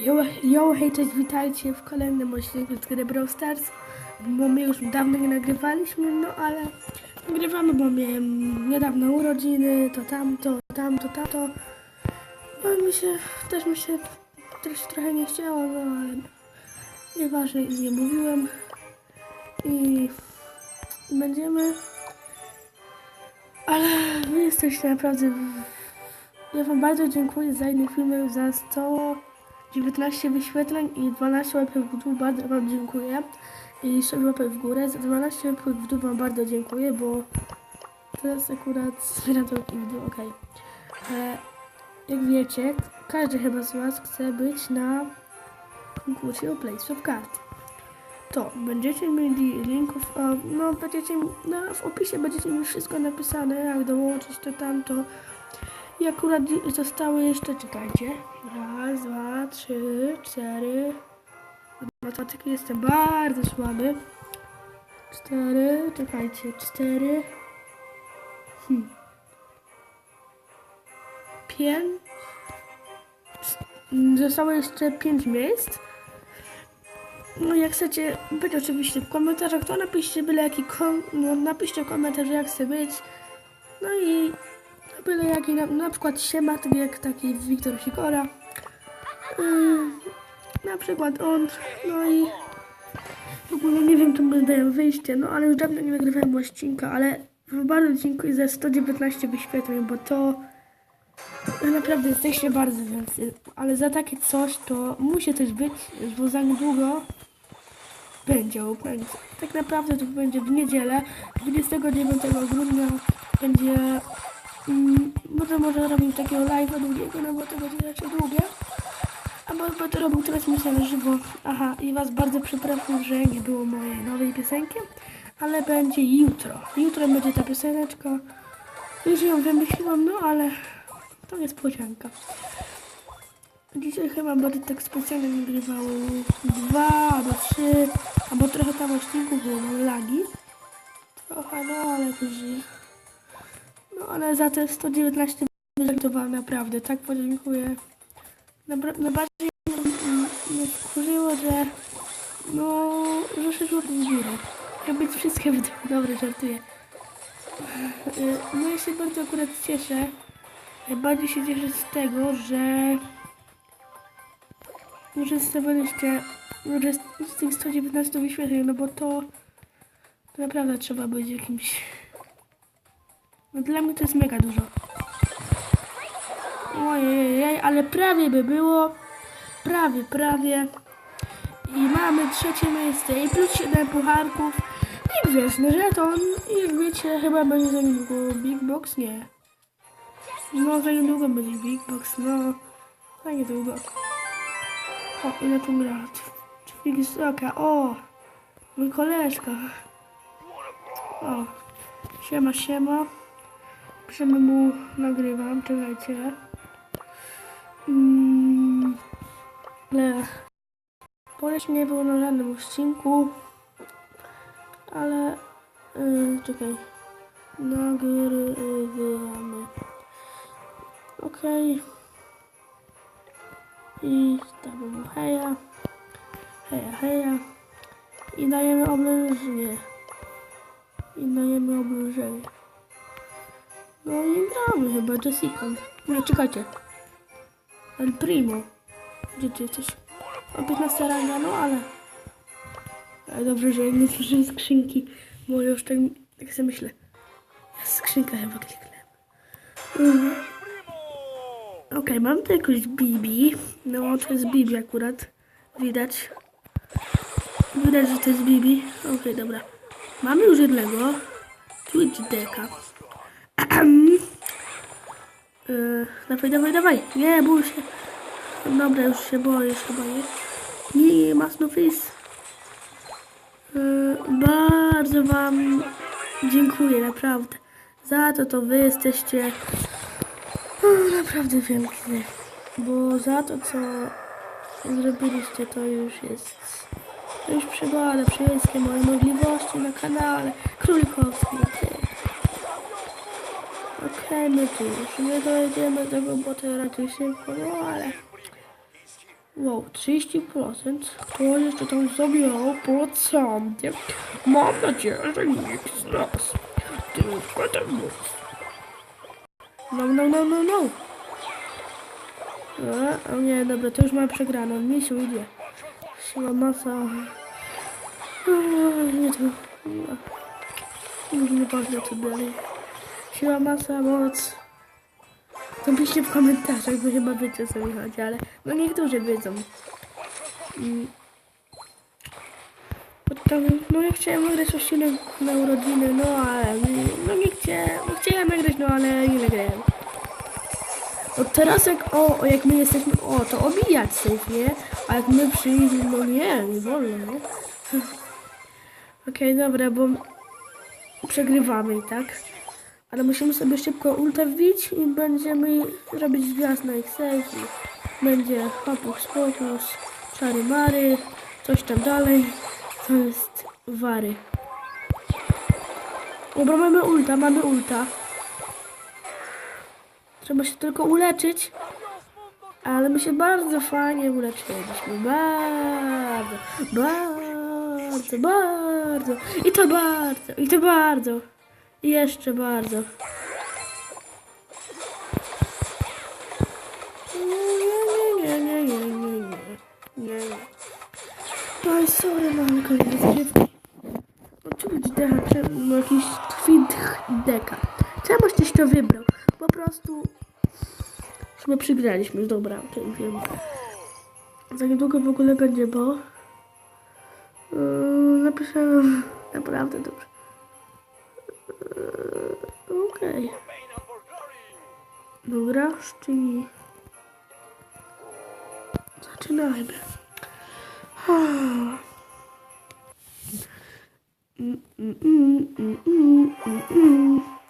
Jo, hej, cześć, witajcie w kolejnym odcinku z gry Brawl Stars, bo my już dawno nie nagrywaliśmy, no ale nagrywamy, bo miałem niedawno urodziny, to tamto, tamto, tamto, no i mi się, też mi się też trochę nie chciało, no ale nieważne, nic nie mówiłem. I będziemy, ale wy jesteście naprawdę, ja wam bardzo dziękuję za inny film, za 100 19 wyświetleń i 12 łapek w dół, bardzo Wam dziękuję. I 6 łapek w górę. Za 12 łapek w dół Wam bardzo dziękuję, bo teraz akurat zbieram to łapki w dół. Ale Jak wiecie, każdy chyba z Was chce być na konkursie o of Card. To będziecie mieli linków, no będziecie, no, w opisie będziecie mieli wszystko napisane, jak dołączyć to tamto. I akurat zostały jeszcze, czekajcie. Raz, dwa, trzy, cztery. Matematyki jestem bardzo słaby. Cztery, czekajcie, cztery. Hmm. Pięć. Zostało jeszcze pięć miejsc. No jak chcecie być oczywiście w komentarzach, to napiszcie byle jaki kom... no, napiszcie w komentarzu jak chce być. No i byle jaki, na, na przykład siema, tak jak taki Wiktor Sikora. Yy, na przykład on, no i w ogóle nie wiem, czemu dają wyjście, no ale już dawno nie nagrywałem odcinka, ale bardzo dziękuję za 119 wyświetleń, bo to naprawdę jesteście bardzo więcej, ale za takie coś to musi też być, bo za niedługo będzie Open. Tak naprawdę to będzie w niedzielę, 29 grudnia będzie Mm, może może robił takiego live'a długiego, no bo to będzie raczej długie. Albo będę robił transmisję na żywo. Aha, i was bardzo przepraszam, że nie było mojej nowej piosenki, ale będzie jutro. Jutro będzie ta pioseneczka. Już ją wymyśliłam, no ale to niespodzianka. Dzisiaj chyba będę tak specjalnie nagrywał dwa albo trzy, albo trochę tam odcinków, bo mam lagi. Trochę, no ale później. No ale za te 119 wyżartowałem naprawdę, tak podziękuję. Najbardziej mnie- wkurzyło, że no, że szedł w górę. Robić wszystkie wideo. Dobra, żartuję. No ja się bardzo akurat cieszę. Najbardziej się cieszę z tego, że że zostawiliście że z z tych 119 wyświetleń, no bo to, to naprawdę trzeba być jakimś no dla mnie to jest mega dużo. Ojej, ale prawie by było. Prawie, prawie. I mamy trzecie miejsce i plus 7 pucharków. I gwiazdny żeton. I jak wiecie, chyba będzie za niedługo Big Box. Nie. No, za niedługo będzie Big Box, no. Za niedługo. O, ile tu gra? Figisoka, o! Mój koleżka. O, siema, siema. Piszemy mu, nagrywam, czekajcie. Mm, ale Poleć nie było na żadnym odcinku, ale yy, czekaj. Nagrywamy. Okej. I stawiamy mu heja. Heja, heja. I dajemy oblężenie. I dajemy oblężenie. No i gramy chyba Jessica. Nie, czekajcie. El Primo. Gdzie ty jesteś? O 15 rano, no ale... ale dobrze, że nie słyszę skrzynki. Bo już tak, tak sobie myślę. Skrzynka chyba kliknąłem. Mhm. Okej, mam tu jakąś Bibi. No, to jest Bibi akurat. Widać. Widać, że to jest Bibi. Okej, dobra. Mamy już jednego. Twitch deka. Yy, dawaj, dawaj, dawaj. Nie, bój się. Dobra, już się boję, się boję. Nie, masno fizz. Yy, bardzo wam dziękuję, naprawdę. Za to to wy jesteście o, naprawdę wielkie. Bo za to, co zrobiliście, to już jest to już przygoda, wszystkie moje możliwości na kanale Królikowski. Okej, my tu już nie dojedziemy do tego, bo to raczej szybko, no ale Wow, 30%. Kto jeszcze tam zabierał procenty? Mam nadzieję, że nikt z nas. Tylko ten mus. No, no, no, no, no. A, nie, dobra, to już mam przegraną. Misiu idzie. Siła masa. A, nie to. Już nie ważne co dalej. Siła masa, moc. To piszcie w komentarzach, bo chyba wiecie o co mi chodzi, ale no niektórzy wiedzą. Mm. Potem, no ja chciałem nagrać odcinek na urodziny, no ale no nie chciałem, no chciałem nagrać, no ale nie nagrałem. Od teraz jak, o, jak my jesteśmy, o, to obijać safe, nie? A jak my przyjdziemy, no nie, nie wolno, nie? Okej, dobra, bo przegrywamy, tak? Ale musimy sobie szybko ulta wbić i będziemy robić gwiazd na ich safe. i Będzie hokus pokus, czary mary, coś tam dalej. To jest wary. Dobra, mamy ulta, mamy ulta. Trzeba się tylko uleczyć. Ale my się bardzo fajnie uleczyliśmy. Bardzo, bardzo, bardzo. I to bardzo, i to bardzo. I jeszcze bardzo. Nie, nie, nie, nie, nie, nie, nie, nie. Oj, sorry, mamy koniec rozgrywki. Oczywiście decha, czemu jakiś tweet deka. Czemuś tyś to wybrał? Po prostu chyba przegraliśmy. Dobra, okej, wiem. Za niedługo w ogóle będzie, bo yy, napisałem naprawdę dobrze. Okej. Dobra, czyli zaczynajmy.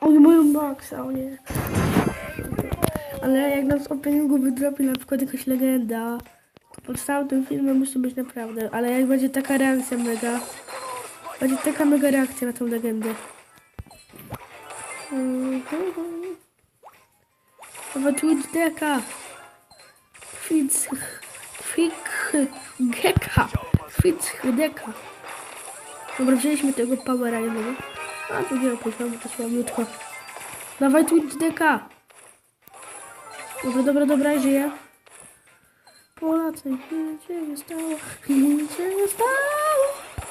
O, nie moją maksa, o nie. Ale jak nam z openingu wydropi na przykład jakaś legenda, to pod tym filmem musi być naprawdę. Ale jak będzie taka reakcja mega, będzie taka mega reakcja na tą legendę. Mhm. Twitch deka. Twitch, Twitch geka. Twitch deka. Dobra, wzięliśmy tego powera jednego. A drugiego poziomu to słabiutko. Dawaj Twitch deka. Dobra, dobra, dobra, żyję. Polacy, nic się nie stało, nic się nie stało.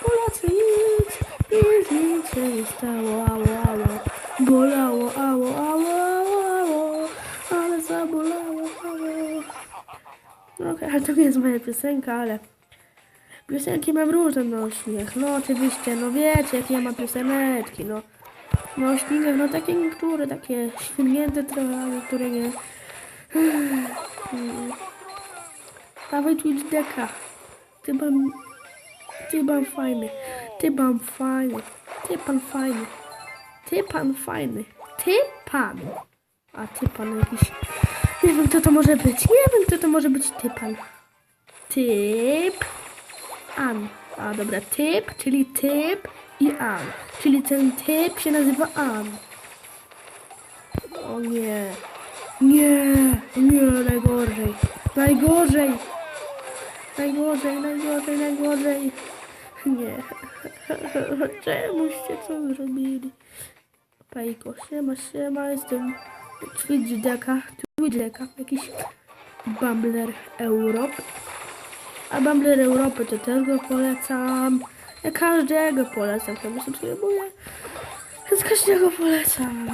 Polacy, nic, nic, nic się nie stało, ało, ało. Bolało, ało, ało, ało, ało. Ale zabolało, ało. No Okej, ale to nie jest moja piosenka, ale... Piosenki mam różne no śmiech. No oczywiście, no wiecie jakie ja mam pioseneczki, no. No śmiech, no takie niektóre, takie świrnięte trochę, niektóre nie. Dawaj Twitch deka. Ty pan... Ty pan fajny. Ty pan fajny. Ty pan fajny. Ty pan fajny. Ty pan. A ty pan jakiś... Nie wiem kto to może być. Nie wiem kto to może być ty pan. Typ. An. A dobra, typ, czyli typ i an. Czyli ten typ się nazywa an. O nie. Nie, nie, najgorzej. Najgorzej. Najgorzej, najgorzej, najgorzej. Nie. Czemuście co zrobili? Pajko, siema, siema, jestem Twitch-deka, Twitch-deka, jakiś Bumbler Europe. A Bumbler Europy to też go polecam. Ja każdego polecam, kto mnie subskrybuje. Więc każdego polecam.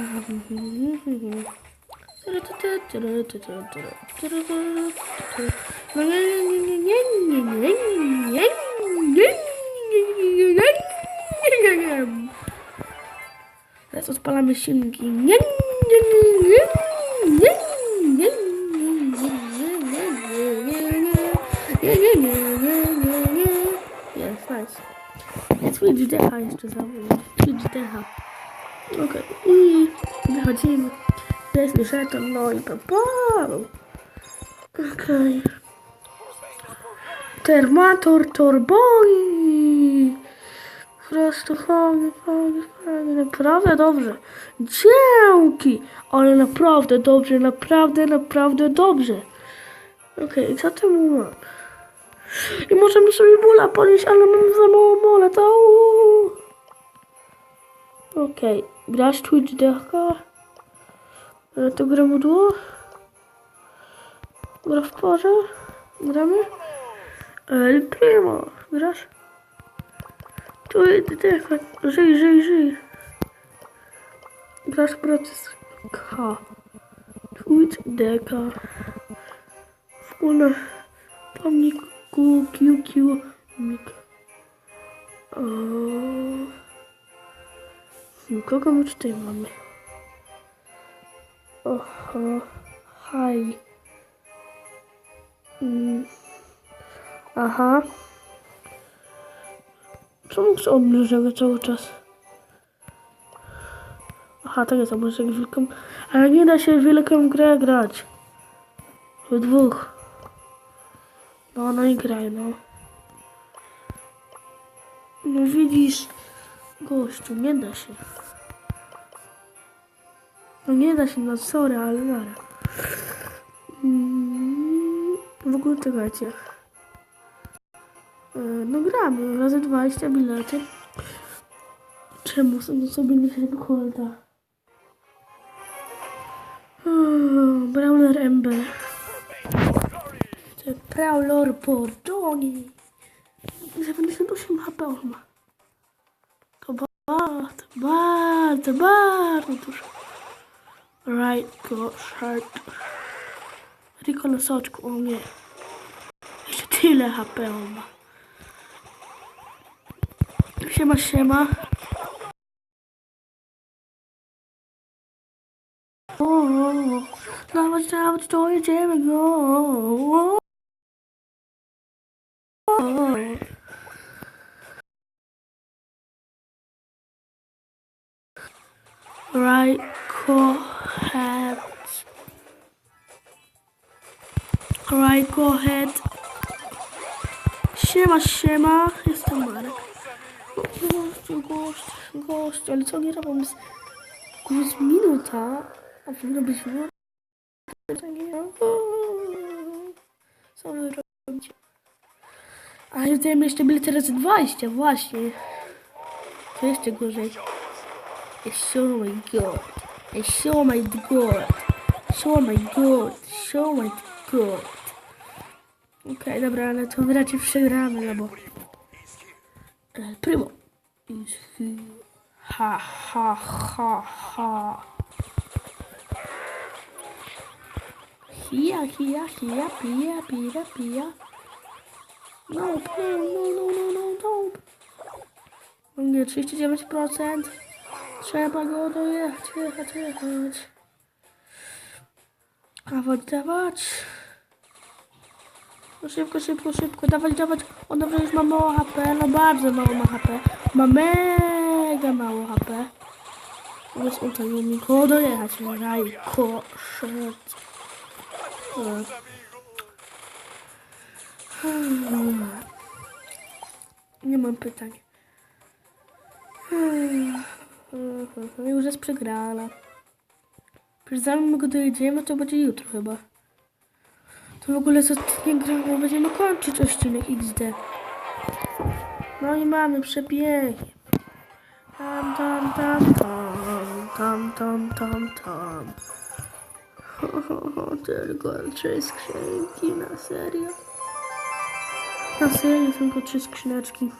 No nie, nie, nie, nie, nie, nie, nie, nie, nie, nie, Teraz odpalamy silniki. Nie, nie, nie, nie, nie, nie, nie, nie, nie, nie, nie. Jest, nice. Jest Twitch decha jeszcze zamówić. Twitch decha. Okej. I wychodzimy. Jest mi żeton, no i papau. Okej. Termator Torboi. Prostu fajnie, fajnie, fajnie, naprawdę dobrze. Dzięki! Ale naprawdę dobrze, naprawdę, naprawdę dobrze. Okej, co tu mam? I możemy sobie bóla podnieść, ale mam za mało bola, to... Okej, grasz Twitch deka? E, To gramy duo? Gra w parze? Gramy? El Primo, grasz? Twitch deka, żyj, żyj, żyj. Grasz proces K. Twitch deka. Wspólne pomniku QQ Mik. O... Kogo my tutaj mamy? Oho, haj. Mm. Aha. Czemu chcę obniżenia cały czas? Aha, tak jest, jak wielką... Ale nie da się w wielką grę grać. W dwóch. No, no i graj, no. No widzisz, gościu, nie da się. No nie da się, no sorry, ale nara. Mm, w ogóle czekajcie. E, No gramy, razy 20 bilety. Czemu sobie sobie nie wykłada? Hmm, Brawler MB. To Prowler Bordoni. 98 HP on ma. To bardzo, bardzo, bardzo dużo. Right, go, shirt. Riko na soczku, o nie. Jeszcze tyle HP on ma. Siema, siema. Dawać, dawać, to jedziemy go. Right, go ahead. Right, go ahead. Siema, siema. Jestem Marek. Gościu, gość, gość, ale co nie robią? Z, z minuta, a powinno być minuta. Co wy robicie? A ja dajemy jeszcze bilet razy 20, właśnie. To jeszcze gorzej. Oh my god. Oh my god. Oh my god. Oh my god. Okej, dobra, ale to raczej przegramy, no bo... El Primo is here. Ha, ha, ha, ha. Hia, hia, hia, pia, pia, pia. No, no, no, no, no, no, no. O Nie, 39%. Trzeba go dojechać, jechać, jechać. Dawać, dawać. No szybko, szybko, szybko, dawać, dawać. On dobra już ma mało HP, no bardzo mało ma HP. Ma mega mało HP. Więc tego mi go dojechać. Rajko, szedł. Nie mam pytań. Już jest przegrana. Przecież zanim my go dojedziemy, to będzie jutro chyba. W ogóle co nie gramy, będziemy kończyć odcinek XD. No i mamy przebiegi. Tam, tam, tam, tam, tam, tam, tam, tam. Ho, ho, ho, tylko trzy skrzynki, na serio. Na serio, tylko trzy skrzyneczki.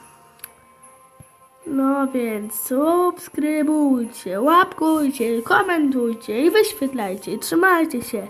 No więc subskrybujcie, łapkujcie, komentujcie i wyświetlajcie. Trzymajcie się.